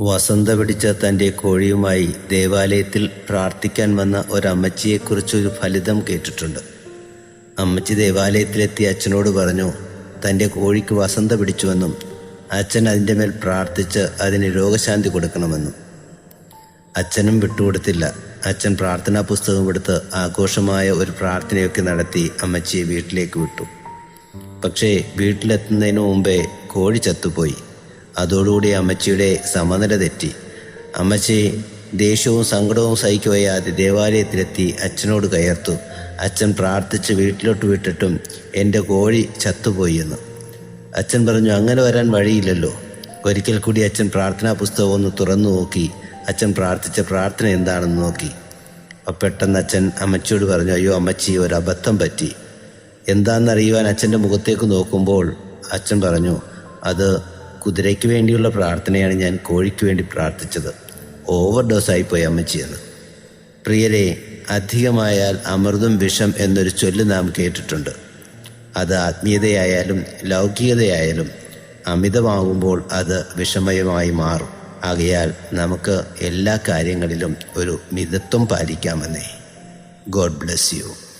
വസന്ത പിടിച്ച തന്റെ കോഴിയുമായി ദേവാലയത്തിൽ പ്രാർത്ഥിക്കാൻ വന്ന ഒരമ്മച്ചിയെക്കുറിച്ചൊരു ഫലിതം കേട്ടിട്ടുണ്ട്. അമ്മച്ചി ദേവാലയത്തിലെത്തി അച്ഛനോട് പറഞ്ഞു തന്റെ കോഴിക്ക് വസന്ത പിടിച്ചുവെന്നും അച്ഛൻ അതിന്റെ മേൽ പ്രാർത്ഥിച്ച് അതിന് രോഗശാന്തി കൊടുക്കണമെന്നും. അച്ഛനും വിട്ടുകൊടുത്തില്ല. അച്ഛൻ പ്രാർത്ഥനാ പുസ്തകം എടുത്ത് ആഘോഷമായ ഒരു പ്രാർത്ഥനയൊക്കെ നടത്തി അമ്മച്ചിയെ വീട്ടിലേക്ക് വിട്ടു. പക്ഷേ വീട്ടിലെത്തുന്നതിന് മുമ്പേ കോഴി ചത്തുപോയി. അതോടുകൂടി അമ്മച്ചിയുടെ സമനില തെറ്റി. അമ്മച്ചി ദേഷ്യവും സങ്കടവും സഹിക്കുവയ്യാതെ ദേവാലയത്തിലെത്തി അച്ഛനോട് കയർത്തു. അച്ഛൻ പ്രാർത്ഥിച്ച് വീട്ടിലോട്ട് വിട്ടിട്ടും എന്റെ കോഴി ചത്തുപോയി എന്ന്. അച്ഛൻ പറഞ്ഞു അങ്ങനെ വരാൻ വഴിയില്ലല്ലോ. ഒരിക്കൽ കൂടി അച്ഛൻ പ്രാർത്ഥനാ പുസ്തകം ഒന്ന് തുറന്നു നോക്കി. അച്ഛൻ പ്രാർത്ഥിച്ച പ്രാർത്ഥന എന്താണെന്ന് നോക്കി. അപ്പം പെട്ടെന്ന് അച്ഛൻ അമ്മച്ചിയോട് പറഞ്ഞു അയ്യോ അമ്മച്ചി ഒരു അബദ്ധം പറ്റി. എന്താണെന്നറിയുവാൻ അച്ഛന്റെ മുഖത്തേക്ക് നോക്കുമ്പോൾ അച്ഛൻ പറഞ്ഞു അത് കുതിരയ്ക്ക് വേണ്ടിയുള്ള പ്രാർത്ഥനയാണ് ഞാൻ കോഴിക്ക് വേണ്ടി പ്രാർത്ഥിച്ചത്. ഓവർ ഡോസായിപ്പോയി അമ്മച്ചിയെന്ന്. പ്രിയരെ അധികമായാൽ അമൃതും വിഷം എന്നൊരു ചൊല്ല് നാം കേട്ടിട്ടുണ്ട്. അത് ആത്മീയതയായാലും ലൗകികതയായാലും അമിതമാകുമ്പോൾ അത് വിഷമയമായി മാറും. ആകയാൽ നമുക്ക് എല്ലാ കാര്യങ്ങളിലും ഒരു മിതത്വം പാലിക്കാമെന്നേ. God bless you.